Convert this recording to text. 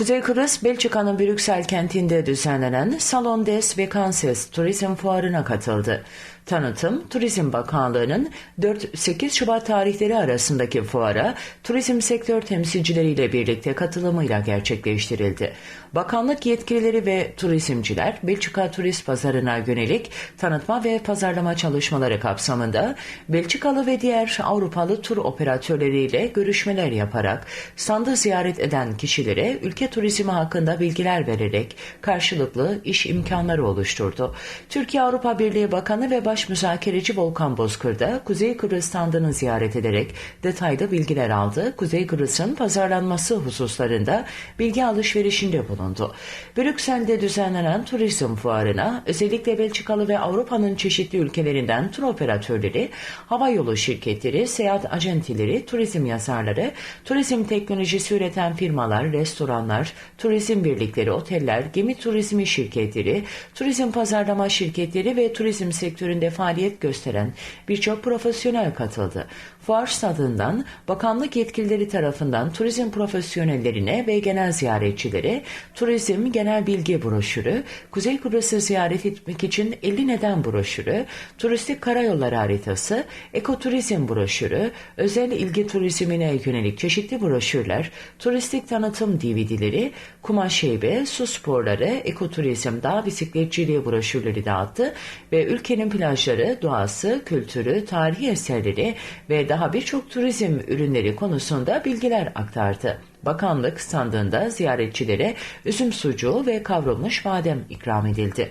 Kuzey Kıbrıs, Belçika'nın Brüksel kentinde düzenlenen Salon des Vacances Turizm Fuarı'na katıldı. Tanıtım, Turizm Bakanlığı'nın 4-8 Şubat tarihleri arasındaki fuara turizm sektör temsilcileriyle birlikte katılımıyla gerçekleştirildi. Bakanlık yetkilileri ve turizmciler Belçika turist pazarına yönelik tanıtma ve pazarlama çalışmaları kapsamında Belçikalı ve diğer Avrupalı tur operatörleriyle görüşmeler yaparak standı ziyaret eden kişilere ülke turizmi hakkında bilgiler vererek karşılıklı iş imkanları oluşturdu. Türkiye Avrupa Birliği Bakanı ve Baş Müzakereci Volkan Bozkır da Kuzey Kıbrıs standını ziyaret ederek detaylı bilgiler aldı. Kuzey Kıbrıs'ın pazarlanması hususlarında bilgi alışverişinde bulundu. Brüksel'de düzenlenen turizm fuarına özellikle Belçikalı ve Avrupa'nın çeşitli ülkelerinden tur operatörleri, havayolu şirketleri, seyahat acentileri, turizm yazarları, turizm teknolojisi üreten firmalar, restoranlar, turizm birlikleri, oteller, gemi turizmi şirketleri, turizm pazarlama şirketleri ve turizm sektöründe faaliyet gösteren birçok profesyonel katıldı. Fuar stadından bakanlık yetkilileri tarafından turizm profesyonellerine ve genel ziyaretçilere turizm genel bilgi broşürü, Kuzey Kıbrıs'ı ziyaret etmek için 50 neden broşürü, turistik karayolları haritası, ekoturizm broşürü, özel ilgi turizmine yönelik çeşitli broşürler, turistik tanıtım DVD'leri, kumaş heybe, su sporları, ekoturizm, dağ bisikletçiliği broşürleri dağıttı ve ülkenin plajları, doğası, kültürü, tarihi eserleri ve daha birçok turizm ürünleri konusunda bilgiler aktardı. Bakanlık standında ziyaretçilere üzüm sucuğu ve kavrulmuş badem ikram edildi.